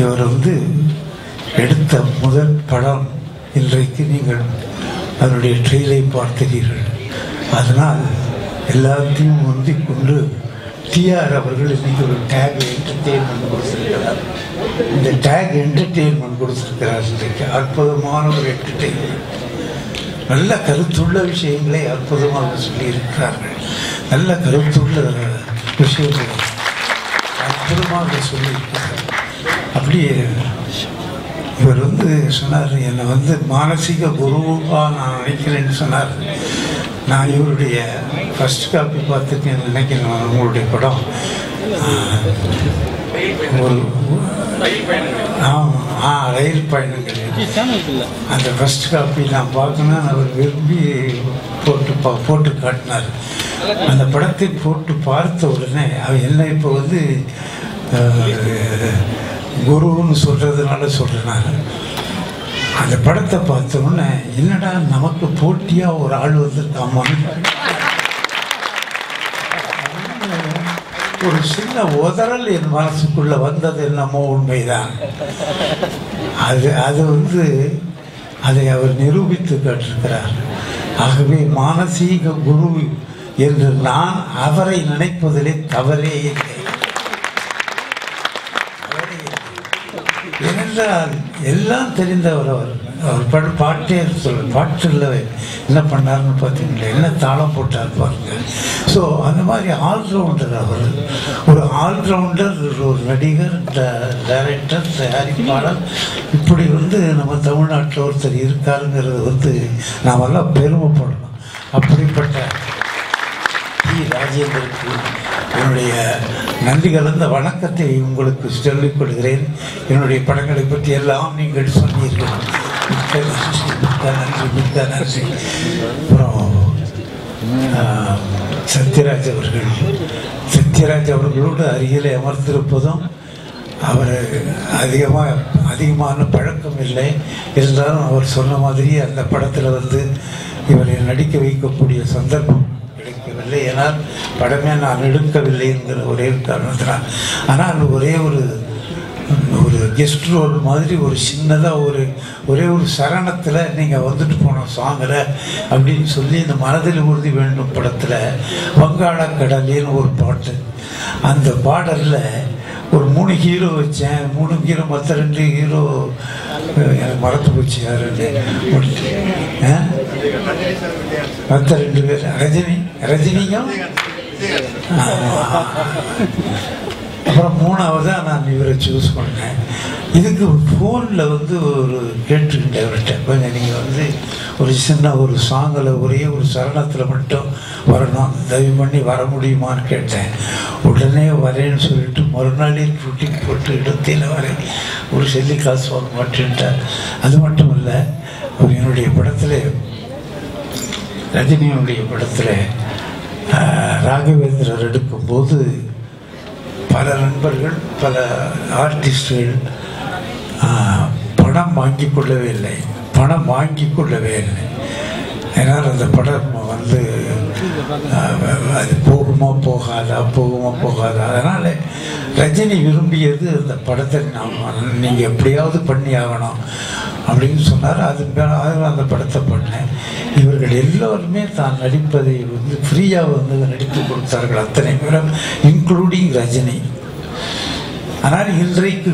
இவர் வந்து எடுத்த முதல் படம் இன்றைக்கு நீங்கள் அதனுடைய ட்ரெயிலை பார்த்தீர்கள் அதனால் எல்லாத்தையும் முந்திக் கொண்டு டிஆர் அவர்கள் இன்னைக்கு ஒரு டேக் என்டர்டெயின்மெண்ட் கொடுத்திருக்கிறார். இந்த டேக் என்டர்டெயின்மெண்ட் கொடுத்திருக்கிறார் இன்றைக்கு. அற்புதமான ஒரு என்டர்டெயின்மெண்ட் நல்ல கருத்துள்ள விஷயங்களை அற்புதமாக சொல்லியிருக்கிறார்கள். நல்ல கருத்துள்ள விஷயங்களை அற்புதமாக சொல்லியிருக்கிறார் அப்படியே இவர் வந்து சொன்னார் என்னை வந்து மானசீக குருவாக நான் நினைக்கிறேன்னு சொன்னார். நான் இவருடைய ஃபர்ஸ்ட் காப்பி பார்த்துட்டு நினைக்கிறேன் உங்களுடைய படம். ஒரு ஆமாம் ஆ ரயில் பயணங்கள். அந்த ஃபர்ஸ்ட் காப்பி நான் பார்க்கணும்னு அவர் விரும்பி போட்டு பா போட்டு காட்டினார். அந்த படத்தை போட்டு பார்த்த உடனே அவர் என்ன இப்போ வந்து குருன்னு சொல்கிறதுனால சொல்கிறாரு அந்த படத்தை பார்த்தோன்னே என்னடா நமக்கு போட்டியாக ஒரு ஆள் வந்திருக்காமான்னு ஒரு சின்ன உதறல் என் மனசுக்குள்ள வந்தது என்னமோ உண்மைதான். அது அது வந்து அதை அவர் நிரூபித்து கேட்டிருக்கிறார். ஆகவே மானசீக குரு என்று நான் அவரை நினைப்பதிலே தவறே இல்லை தவறே இல்லை. ஏனென்றால் எல்லாம் தெரிந்தவர் அவர். அவர் பாட்டு பாட்டே சொல்ல பாட்டில் என்ன பண்ணாருன்னு பார்த்தீங்களா என்ன தாளம் போட்டார் பாருங்க. ஸோ அந்த மாதிரி ஆல்ரவுண்டர் அவர். ஒரு ஆல்ரவுண்டர் ஒரு நடிகர் ட- டைரக்டர் தயாரிப்பாளர். இப்படி வந்து நம்ம தமிழ்நாட்டில் ஒருத்தர் இருக்காருங்கிறது வந்து நாமெல்லாம் பெருமைப்படணும். அப்படிப்பட்ட டி ராஜேந்திரக்கு என்னுடைய நன்றி கலந்த வணக்கத்தை உங்களுக்கு சொல்லிக் கொள்கிறேன். என்னுடைய படங்களை பற்றி எல்லாம் நீங்கள் சொன்னீர்கள். மிக்க நன்றி மிக்க நன்றி மிக்க நன்றி. அப்புறம் சத்யராஜ் அவர்கள். சத்யராஜ் அவர்களோடு அருகிலே அமர்ந்திருப்பதும் அவர் அதிகமாக அதிகமான பழக்கம் இல்லை. இருந்தாலும் அவர் சொன்ன மாதிரி அந்த படத்தில் வந்து இவரை நடிக்க வைக்கக்கூடிய சந்தர்ப்பம் இல்லை ஏன்னால் படமே நான் எடுக்கவில்லை என்கிற ஒரே காரணத்தினால். ஆனால் ஒரே ஒரு ஒரு கெஸ்ட் ரோல் மாதிரி ஒரு சின்னதாக ஒரு ஒரே ஒரு சரணத்தில் நீங்கள் வந்துட்டு போனோம் சாங்கில் அப்படின்னு சொல்லி இந்த மனதில் உறுதி வேண்டும் படத்தில் வங்காள கடலின்னு ஒரு பாட்டு. அந்த பாடலில் மூணு ஹீரோ வச்சேன். மூணு ஹீரோ மற்ற ரெண்டு ஹீரோ எனக்கு மறந்து போச்சு யாருன்னு ஆ? மற்ற ரெண்டு பேர் ரஜினி ரஜினியும். அப்புறம் மூணாவதாக நான் இவரை சூஸ் பண்ணேன். இதுக்கு ஃபோனில் வந்து ஒரு கேட்டுக்கிட்டேன் அவர்கிட்ட கொஞ்சம் நீங்கள் வந்து ஒரு சின்ன ஒரு சாங்கில் ஒரே ஒரு சரணத்தில் மட்டும் வரணும். தயவு பண்ணி வர முடியுமான்னு கேட்டேன். உடனே வரேன்னு சொல்லிட்டு மறுநாளே ஷூட்டிங் போட்டு இடத்தில் வரேன். ஒரு செல்லி காசு வாங்க மாட்டேன்ட்டார். அது மட்டும் இல்லை என்னுடைய படத்தில் ரஜினியுடைய படத்தில் ராகவேந்திரர் எடுக்கும்போது பல நண்பர்கள் பல ஆர்டிஸ்டுகள் படம் பணம் வாங்கி கொள்ளவே இல்லை. பணம் வாங்கி கொள்ளவே இல்லை. ஏன்னால் அந்த படம் வந்து அது போகுமா போகாதா போகுமா போகாதா? அதனால் ரஜினி விரும்பியது அந்த படத்தை நாம் நீங்கள் எப்படியாவது பண்ணி ஆகணும் அப்படின்னு சொன்னார். அது மேலே அதனால அந்த படத்தை பண்ணேன் இவர்கள் எல்லோருமே தான் நடிப்பதை வந்து ஃப்ரீயாக வந்து நடித்து கொடுத்தார்கள் அத்தனை பேரும் இன்க்ளூடிங் ரஜினி. ஆனால் இன்றைக்கு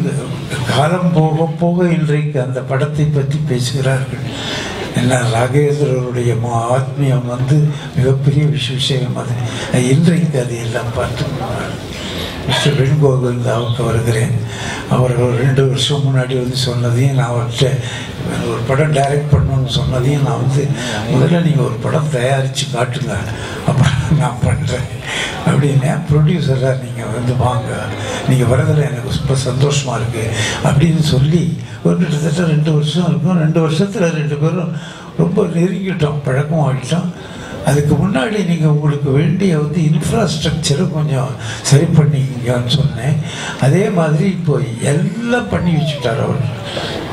காலம் போக போக இன்றைக்கு அந்த படத்தை பற்றி பேசுகிறார்கள். என்ன ராகேந்திரருடைய ஆத்மீயம் வந்து மிகப்பெரிய விஷயம். அது இன்றைக்கு அது எல்லாம் பார்த்து மிஸ்டர் வெண்கோவிந்தாவுக்கு வருகிறேன். அவர் ரெண்டு வருஷம் முன்னாடி வந்து சொன்னதையும் நான் அவர்கிட்ட ஒரு படம் டைரக்ட் பண்ணணும்னு சொன்னதையும் நான் வந்து முதல்ல நீங்கள் ஒரு படம் தயாரித்து காட்டுங்க அப்புறம் நான் பண்ணுறேன் அப்படின்னு ப்ரொடியூசராக நீங்கள் வந்து வாங்க. நீங்கள் வரதில் எனக்கு ரொம்ப சந்தோஷமாக இருக்குது அப்படின்னு சொல்லி ஒரு கிட்டத்தட்ட ரெண்டு வருஷம் இருக்கும். ரெண்டு வருஷத்தில் ரெண்டு பேரும் ரொம்ப நெருங்கிட்டோம் பழக்கம் ஆகிட்டோம் அதுக்கு முன்னாடி நீங்கள் உங்களுக்கு வேண்டிய வந்து இன்ஃப்ராஸ்ட்ரக்சரை கொஞ்சம் சரி பண்ணிக்கங்கன்னு சொன்னேன். அதே மாதிரி இப்போ எல்லாம் பண்ணி வச்சுட்டார் அவர்.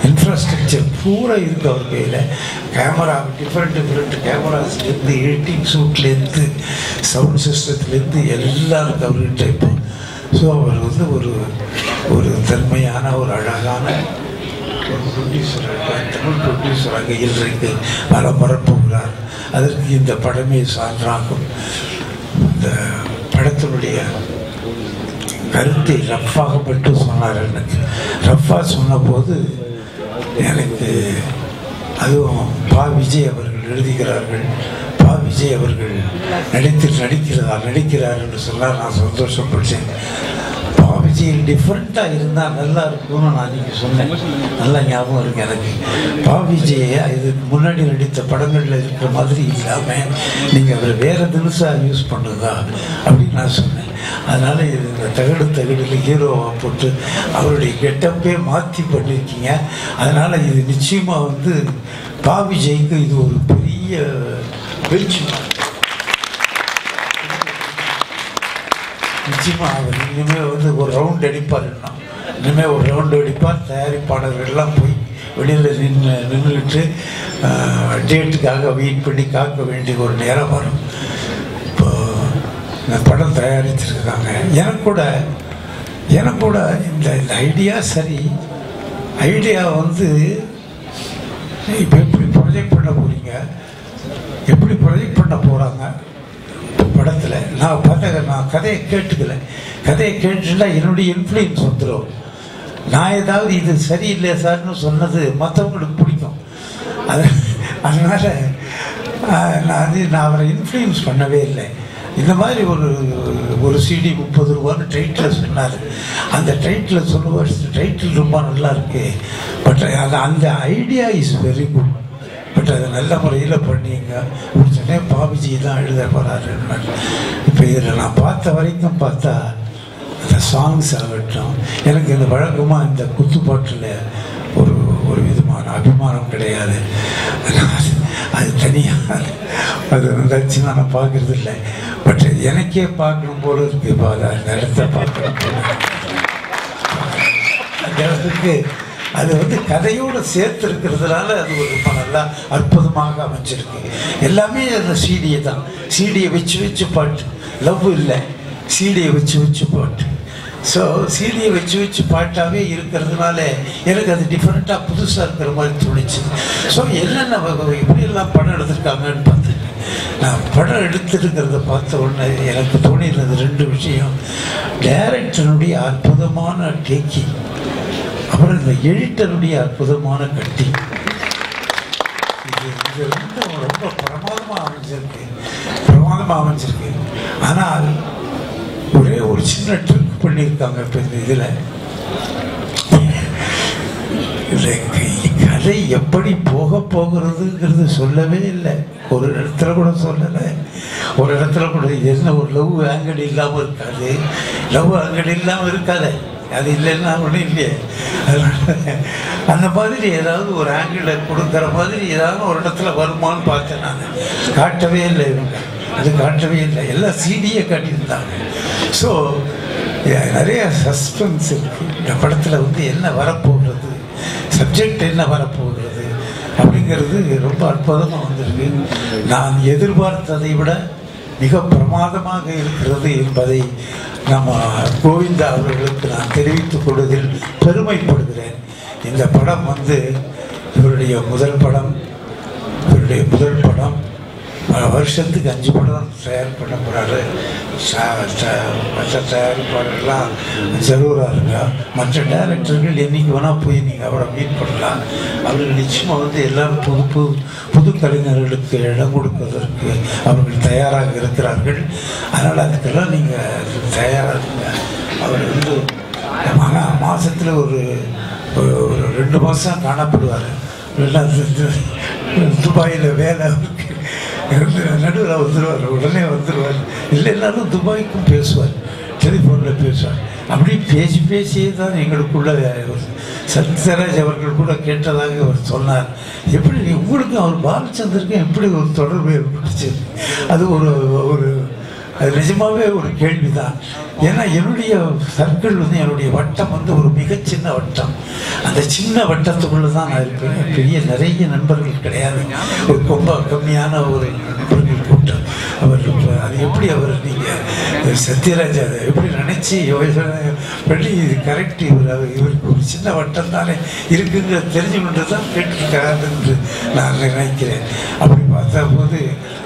இன்ஃப்ராஸ்ட்ரக்சர் பூரா இருக்குது அவர் கையில். கேமரா டிஃப்ரெண்ட் டிஃப்ரெண்ட் கேமராஸ்லேருந்து எடிட்டிங் சூட்லேருந்து சவுண்ட் சிஸ்டத்துலேருந்து எல்லாம் இருக்குது அவர்கிட்ட இப்போ. ஸோ அவர் வந்து ஒரு ஒரு தன்மையான ஒரு அழகான ஒரு ப்ரொடியூசராக தமிழ் ப்ரொடியூசராக இன்றைக்கு பல பரப்புகிறார் அதற்கு இந்த படமே சான்றாகும் இந்த படத்தினுடைய கருத்தை ரஃப்பாக மட்டும் சொன்னார் எனக்கு ரஃப்பாக சொன்னபோது எனக்கு அதுவும் பா விஜய் அவர்கள் எழுதுகிறார்கள் பா விஜய் அவர்கள் நடித்து நடிக்கிறதா நடிக்கிறார் என்று சொன்னால் நான் சந்தோஷப்பட்டேன் விஜய் டிஃப்ரெண்ட்டாக இருந்தால் நல்லா இருக்கும்னு நான் அன்றைக்கி சொன்னேன். நல்லா ஞாபகம் இருக்கு எனக்கு. பா விஜய் இதுக்கு முன்னாடி நடித்த படங்களில் இருக்கிற மாதிரி இல்லாமல் நீங்கள் அவர் வேறு தினுசாக யூஸ் பண்ணுதா அப்படின்னு நான் சொன்னேன். அதனால் இது இந்த தகடு தகடில் ஹீரோவாக போட்டு அவருடைய கெட்டப்பே மாற்றி பண்ணியிருக்கீங்க அதனால் இது நிச்சயமாக வந்து பா விஜய்க்கு இது ஒரு பெரிய பெஞ்ச் நிச்சயமாக அவர் இனிமேல் வந்து ஒரு ரவுண்ட் அடிப்பார் இனிமேல் ஒரு ரவுண்டு அடிப்பார் தயாரிப்பாளர்கள் எல்லாம் போய் வெளியில் நின்று நின்றுட்டு டேட்டுக்காக வெயிட் பண்ணி காக்க வேண்டிய ஒரு நேரம் வரும். இப்போ இந்த படம் தயாரிச்சிருக்காங்க. எனக்கு கூட எனக்கு கூட இந்த இந்த ஐடியா சரி. ஐடியா வந்து இப்போ எப்படி ப்ரொஜெக்ட் பண்ண போகிறீங்க எப்படி ப்ரொஜெக்ட் பண்ண போகிறாங்க படத்தில் நான் பார்த்த நான் கதையை கேட்டுக்கல. கதையை கேட்டுட்டா என்னுடைய இன்ஃப்ளூயன்ஸ் வந்துடும் நான் ஏதாவது இது சரியில்லை சார்னு சொன்னது மற்றவங்களுக்கு பிடிக்கும். அது அதனால் நான் அது நான் அவரை இன்ஃப்ளூயன்ஸ் பண்ணவே இல்லை. இந்த மாதிரி ஒரு ஒரு சிடி முப்பது ரூபான்னு டைட்டில் சொன்னார். அந்த டைட்டில் சொல்லுவார் டைட்டில் ரொம்ப நல்லா இருக்கு. பட் அது அந்த idea is very good but அதை நல்ல முறையில் பண்ணீங்க. உடனே பாபிஜி தான் எழுத போகிறாரு இப்போ இதில் நான் பார்த்த வரைக்கும் பார்த்தா அந்த சாங்ஸ் ஆகட்டும் எனக்கு இந்த வழக்கமாக இந்த குத்துப்பாட்டில் ஒரு ஒரு விதமான அபிமானம் கிடையாது. அது- அது தனியாக அது வந்துச்சுன்னா நான் பார்க்கறது இல்லை. பட் எனக்கே பார்க்கணும் போல இருக்கு. இப்போ அதை அந்த பார்க்கணும் அந்த அளவுக்கு அது வந்து கதையோடு சேர்த்துருக்கிறதுனால அது ஒரு ரொம்ப நல்லா அற்புதமாக அமைஞ்சிருக்கு. எல்லாமே அந்த சீடியை தான். சீடியை வச்சு வச்சு பாட்டு. லவ் இல்லை. சீடியை வச்சு வச்சு பாட்டு. ஸோ சீடியை வச்சு வச்சு பாட்டாகவே இருக்கிறதுனால எனக்கு அது டிஃப்ரெண்ட்டாக புதுசாக இருக்கிற மாதிரி தோணுச்சு. ஸோ என்னென்ன வகை- எப்படியெல்லாம் படம் எடுத்திருக்காங்கன்னு பார்த்தேன் நான் படம் எடுத்துருக்கிறத பார்த்த உடனே எனக்கு தோணினது ரெண்டு விஷயம். டைரக்டருடைய அற்புதமான டேக்கிங் அப்புறம் இந்த எடிட்டருடைய அற்புதமான கட்டி. இது வந்து ரொம்ப பிரமாதமாக அமைஞ்சிருக்கு. பிரமாதமாக அமைஞ்சிருக்கு. ஆனால் ஒரே ஒரு சின்ன ட்ரிக் பண்ணியிருக்காங்க இப்போ இந்த இதில். கதை எப்படி போக போகிறதுங்கிறது சொல்லவே இல்லை. ஒரு இடத்துல கூட சொல்லலை. ஒரு இடத்துல கூட என்ன ஒரு லவ் ஆங்கடி இல்லாமல் இருக்காது. லவ் ஆங்கடி இல்லாமல் இருக்காது. அது இல்லைன்னா ஒன்றும் இல்லையே. அந்த மாதிரி ஏதாவது ஒரு ஆங்கிளில் கொடுக்குற மாதிரி ஏதாவது ஒரு இடத்துல வருமான்னு பார்த்தேன் நான். காட்டவே இல்லை இவங்க. அது காட்டவே இல்லை. எல்லாம் சீடியை காட்டியிருந்தாங்க. ஸோ நிறைய சஸ்பென்ஸ் இருக்கு. இந்த படத்தில் வந்து என்ன வரப்போகிறது சப்ஜெக்ட் என்ன வரப்போகிறது அப்படிங்கிறது ரொம்ப அற்புதமாக வந்திருக்கு. நான் எதிர்பார்த்ததை விட மிக பிரமாதமாக இருக்கிறது என்பதை நம்ம கோவிந்தா அவர்களுக்கு நான் தெரிவித்துக் கொள்வதில் பெருமைப்படுகிறேன். இந்த படம் வந்து இவருடைய முதல் படம் இவருடைய முதல் படம் வருஷத்துக்கு அஞ்சு படம் தயார் பண்ண போகிறாரு மற்ற தயாரிப்பாளர்லாம் ஜரூராக இருக்கா மற்ற டேரக்டர்கள் என்றைக்கு வேணால் போய் நீங்கள் அவரை மீட் பண்ணலாம். அவர்கள் நிச்சயமாக வந்து எல்லாரும் புது புது புது கலைஞர்களுக்கு இடம் கொடுப்பதற்கு அவர்கள் தயாராக இருக்கிறார்கள். அதனால் அதுக்கெல்லாம் நீங்கள் தயாராக இருங்க அவர் வந்து மாதத்தில் ஒரு ஒரு ரெண்டு மாதம் காணப்படுவார். ரெண்டாவது துபாயில் வேலை நடுவில் வந்துடுவார் உடனே வந்துடுவார் இல்லைன்னாலும் துபாய்க்கும் பேசுவார். டெலிஃபோனில் பேசுவார். அப்படி பேசி பேசியே தான் எங்களுக்குள்ள சத்யராஜ் அவர்கள் கூட கேட்டதாக அவர் சொன்னார். எப்படி உங்களுக்கும் அவர் பாலச்சந்தருக்கும் எப்படி ஒரு தொடர்பு ஏற்பட்டுச்சு? அது ஒரு ஒரு அது நிஜமாகவே ஒரு கேள்விதான். ஏன்னா என்னுடைய சர்க்கிள் வந்து என்னுடைய வட்டம் வந்து ஒரு மிகச்சின்ன வட்டம். அந்த சின்ன வட்டத்துக்குள்ளே தான் நான் இருப்பேன். பெரிய நிறைய நண்பர்கள் கிடையாது. ஒரு ரொம்ப கம்மியான ஒரு நண்பர்கள் கூட்டம். அவர் அது எப்படி அவர் நீங்கள் சத்யராஜ் அதை எப்படி நினச்சி பண்ணி இது கரெக்ட் இவர் அவர் இவருக்கு ஒரு சின்ன வட்டம் தானே இருக்குங்கிற தெரிஞ்சுக்கொண்டு தான் கேட்டிருக்காரு என்று நான் நினைக்கிறேன். அப்படி பார்த்தா போது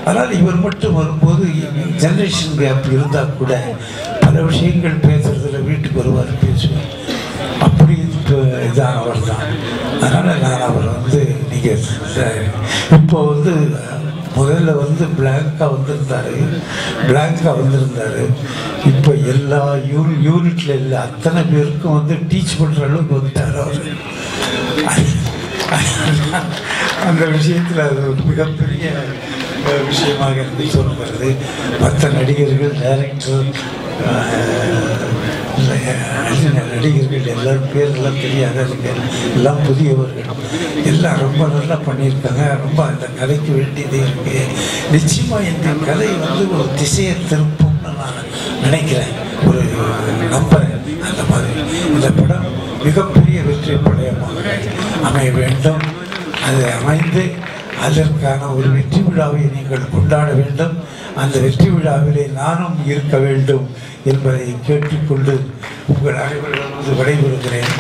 அதனால் இவர் மட்டும் வரும்போது ஜென்ரேஷன் கேப் இருந்தால் கூட பல விஷயங்கள் பேசுறதுல வீட்டுக்கு வருவார் பேசுவார். அப்படி இதான் அவர் தான் அதனால் நான் அவர் வந்து நீங்கள் இப்போ வந்து முதல்ல வந்து பிளாங்காக வந்திருந்தார். பிளாங்காக வந்திருந்தார். இப்போ எல்லா யூ யூனிட்டில் இல்லை அத்தனை பேருக்கும் வந்து டீச் பண்ணுற அளவுக்கு வந்துட்டார் அவர். அந்த விஷயத்தில் அது ஒரு மிகப்பெரிய விஷயமாக இருந்து சொல்கிறது மற்ற நடிகர்கள் டேரக்டர் நடிகர்கள் எல்லாரும் பேரெல்லாம் தெரியாத எல்லாம் புதியவர்கள். எல்லாம் ரொம்ப நல்லா பண்ணியிருக்காங்க ரொம்ப அந்த கதைக்கு வேண்டியது இருக்கு. நிச்சயமாக இந்த கதை வந்து ஒரு திசையை திருப்பும்னு நான் நினைக்கிறேன். ஒரு நம்புறேன் அந்த மாதிரி. இந்த படம் மிகப்பெரிய வெற்றி படையமாக அமைய வேண்டும். அது அமைந்து அதற்கான ஒரு வெற்றி விழாவை நீங்கள் கொண்டாட வேண்டும். அந்த வெற்றி விழாவிலே நானும் இருக்க வேண்டும் என்பதை கேட்டுக்கொண்டு உங்கள் அனைவரிடமிருந்து விடைபெறுகிறேன்.